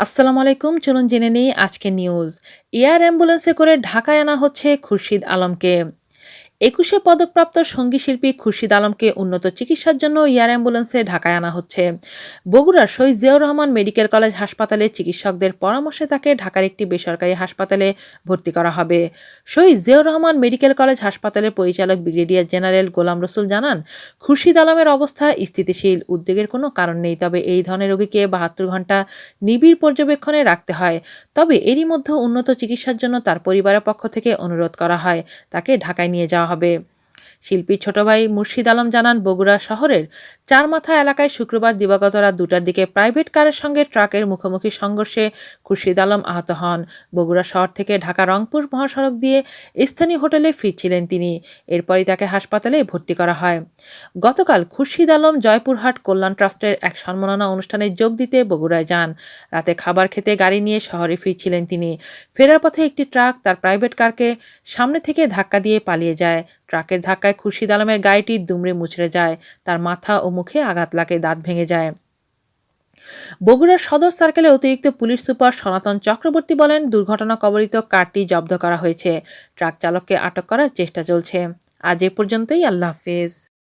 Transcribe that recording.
আসসালামু আলাইকুম, চলুন জেনে নেই আজকে নিউজ এয়ার অ্যাম্বুলেন্সে করে ঢাকায় আনা হচ্ছে খুরশিদ আলমকে। একুশে পদকপ্রাপ্ত সঙ্গী শিল্পী খুরশিদ আলমকে উন্নত চিকিৎসার জন্য এয়ার অ্যাম্বুলেন্সে ঢাকায় আনা হচ্ছে। বগুড়ার শহীদ জিয়াউর রহমান মেডিকেল কলেজ হাসপাতালে চিকিৎসকদের পরামর্শে তাকে ঢাকার একটি বেসরকারি হাসপাতালে ভর্তি করা হবে। শহীদ জিয়াউর রহমান মেডিকেল কলেজ হাসপাতালের পরিচালক ব্রিগেডিয়ার জেনারেল গোলাম রসুল জানান, খুরশিদ আলমের অবস্থা স্থিতিশীল, উদ্বেগের কোনো কারণ নেই, তবে এই ধরনের রোগীকে বাহাত্তর ঘণ্টা নিবিড় পর্যবেক্ষণে রাখতে হয়। তবে এরই মধ্যে উন্নত চিকিৎসার জন্য তার পরিবারের পক্ষ থেকে অনুরোধ করা হয়, তাকে ঢাকায় নিয়ে যাওয়া হবে। শিল্পীর ছোট ভাই মুর্শিদ আলম জানান, বগুড়া শহরের চারমাথা এলাকায় শুক্রবার দিবাগত রাত দুটার দিকে প্রাইভেট কারের সঙ্গে ট্রাকের মুখোমুখি সংঘর্ষে খুরশিদ আলম আহত হন। বগুড়া শহর থেকে ঢাকা রংপুর মহাসড়ক দিয়ে স্থানীয় হোটেলে ফিরছিলেন তিনি। এরপরই তাকে হাসপাতালে ভর্তি করা হয়। গতকাল খুরশিদ আলম জয়পুরহাট কল্যাণ ট্রাস্টের এক সম্মাননা অনুষ্ঠানে যোগ দিতে বগুড়ায় যান। রাতে খাবার খেতে গাড়ি নিয়ে শহরে ফিরছিলেন তিনি। ফেরার পথে একটি ট্রাক তার প্রাইভেট কারকে সামনে থেকে ধাক্কা দিয়ে পালিয়ে যায়। ট্রাকের ধাক্কায় খুরশিদ আলমের গাড়িটি দুমড়ে মুচড়ে যায়। তার মাথা ও মুখে আঘাত লাগে, দাঁত ভেঙে যায়। বগুড়ার সদর সার্কেলের অতিরিক্ত পুলিশ সুপার সনাতন চক্রবর্তী বলেন, দুর্ঘটনা কবলিত কারটি জব্দ করা হয়েছে। ট্রাক চালককে আটক করার চেষ্টা চলছে। আজ এ পর্যন্তই, আল্লাহ হাফেজ।